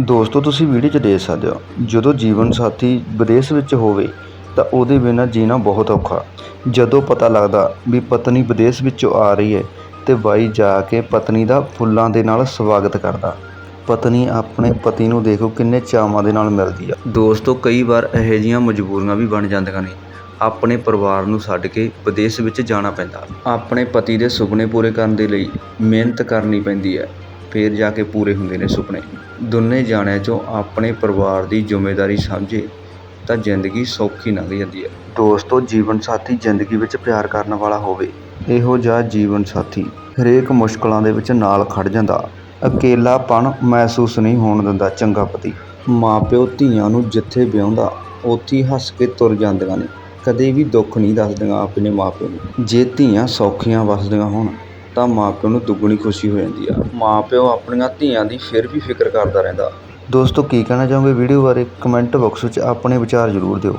ਦੋਸਤੋ, ਤੁਸੀਂ ਵੀਡੀਓ 'ਚ ਦੇਖ ਸਕਦੇ ਹੋ, ਜਦੋਂ ਜੀਵਨ ਸਾਥੀ ਵਿਦੇਸ਼ ਵਿੱਚ ਹੋਵੇ, ਤਾਂ ਉਹਦੇ ਬਿਨਾਂ ਜੀਣਾ ਬਹੁਤ ਔਖਾ। ਜਦੋਂ ਪਤਾ ਲੱਗਦਾ ਵੀ ਪਤਨੀ ਵਿਦੇਸ਼ ਵਿੱਚੋਂ ਆ ਰਹੀ ਹੈ, ਤੇ ਬਾਈ ਜਾ ਕੇ ਪਤਨੀ ਦਾ ਫੁੱਲਾਂ ਦੇ ਨਾਲ ਸਵਾਗਤ ਕਰਦਾ। ਪਤਨੀ ਆਪਣੇ ਪਤੀ ਨੂੰ ਦੇਖੋ ਕਿੰਨੇ ਚਾਵਾਂ ਦੇ ਨਾਲ ਮਿਲਦੀ ਆ। ਦੋਸਤੋ, ਕਈ ਵਾਰ ਇਹੋ ਜਿਹੀਆਂ ਮਜਬੂਰੀਆਂ ਵੀ ਬਣ ਜਾਂਦੀਆਂ ਨੇ। ਆਪਣੇ ਪਰਿਵਾਰ ਨੂੰ ਛੱਡ ਕੇ ਵਿਦੇਸ਼ ਵਿੱਚ ਜਾਣਾ ਪੈਂਦਾ। ਆਪਣੇ ਪਤੀ ਦੇ ਸੁਪਨੇ ਪੂਰੇ ਕਰਨ ਦੇ ਲਈ ਮਿਹਨਤ ਕਰਨੀ ਪੈਂਦੀ ਹੈ। ਫਿਰ ਜਾ ਕੇ ਪੂਰੇ ਹੁੰਦੇ ਨੇ ਸੁਪਨੇ। ਦੋਨੇ ਜਾਣਿਆਂ 'ਚੋਂ ਆਪਣੇ ਪਰਿਵਾਰ ਦੀ ਜ਼ਿੰਮੇਵਾਰੀ ਸਮਝੇ ਤਾਂ ਜ਼ਿੰਦਗੀ ਸੌਖੀ ਲੰਘ ਜਾਂਦੀ ਹੈ। ਦੋਸਤੋ, ਜੀਵਨ ਸਾਥੀ ਜ਼ਿੰਦਗੀ ਵਿੱਚ ਪਿਆਰ ਕਰਨ ਵਾਲਾ ਹੋਵੇ। ਇਹੋ ਜਿਹਾ ਜੀਵਨ ਸਾਥੀ ਹਰੇਕ ਮੁਸ਼ਕਲਾਂ ਦੇ ਵਿੱਚ ਨਾਲ ਖੜ ਜਾਂਦਾ। ਇਕੱਲਾਪਣ ਮਹਿਸੂਸ ਨਹੀਂ ਹੋਣ ਦਿੰਦਾ ਚੰਗਾ ਪਤੀ। ਮਾਪਿਓ ਧੀਆਂ ਨੂੰ ਜਿੱਥੇ ਵਿਆਹੁੰਦਾ, ਉੱਥੇ ਹੱਸ ਕੇ ਤੁਰ ਜਾਂਦੀਆਂ ਨੇ। ਕਦੇ ਵੀ ਦੁੱਖ ਨਹੀਂ ਦੱਸਦੀਆਂ ਆਪਣੇ ਮਾਪਿਓ ਨੂੰ। ਜੇ ਧੀਆਂ ਸੌਖੀਆਂ ਵਸਦੀਆਂ ਹੋਣ ਤਾਂ ਮਾਂ ਪਿਓ ਨੂੰ ਦੁੱਗਣੀ ਖੁਸ਼ੀ ਹੋ ਜਾਂਦੀ ਆ। ਮਾਂ ਪਿਓ ਆਪਣੀਆਂ ਧੀਆਂ ਦੀ ਫਿਰ ਵੀ ਫਿਕਰ ਕਰਦਾ ਰਹਿੰਦਾ। ਦੋਸਤੋ, ਕੀ ਕਹਿਣਾ ਚਾਹੋਗੇ ਵੀਡੀਓ ਬਾਰੇ? ਕਮੈਂਟ ਬਾਕਸ ਵਿੱਚ ਆਪਣੇ ਵਿਚਾਰ ਜ਼ਰੂਰ ਦਿਓ।